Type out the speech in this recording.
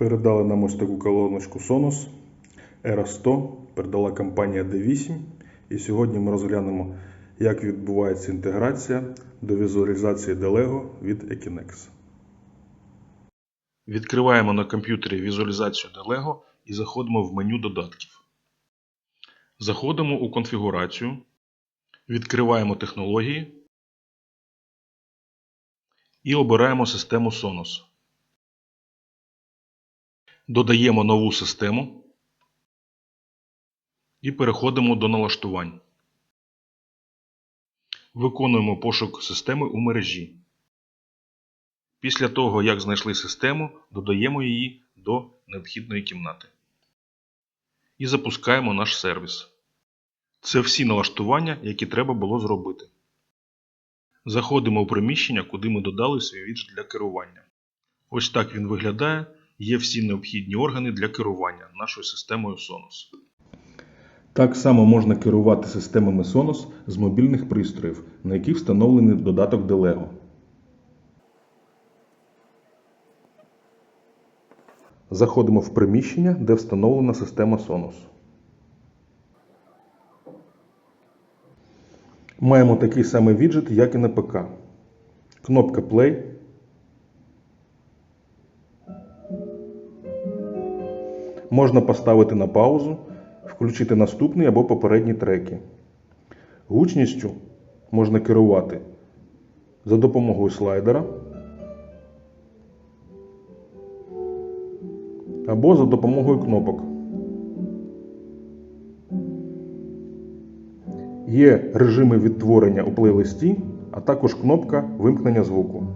Передали нам ось таку колоночку Sonos Era 100, передала компанія D8. І сьогодні ми розглянемо, як відбувається інтеграція до візуалізації Delego від Ekinex. Відкриваємо на комп'ютері візуалізацію Delego і заходимо в меню додатків. Заходимо у конфігурацію, відкриваємо технології і обираємо систему Sonos. Додаємо нову систему і переходимо до налаштувань. Виконуємо пошук системи у мережі. Після того, як знайшли систему, додаємо її до необхідної кімнати. І запускаємо наш сервіс. Це всі налаштування, які треба було зробити. Заходимо у приміщення, куди ми додали свій віджит для керування. Ось так він виглядає. Є всі необхідні органи для керування нашою системою Sonos. Так само можна керувати системами Sonos з мобільних пристроїв, на яких встановлений додаток Delego. Заходимо в приміщення, де встановлена система Sonos. Маємо такий самий віджит, як і на ПК. Кнопка Play. Можна поставити на паузу, включити наступний або попередні треки. Гучністю можна керувати за допомогою слайдера або за допомогою кнопок. Є режими відтворення у плейлисті, а також кнопка вимкнення звуку.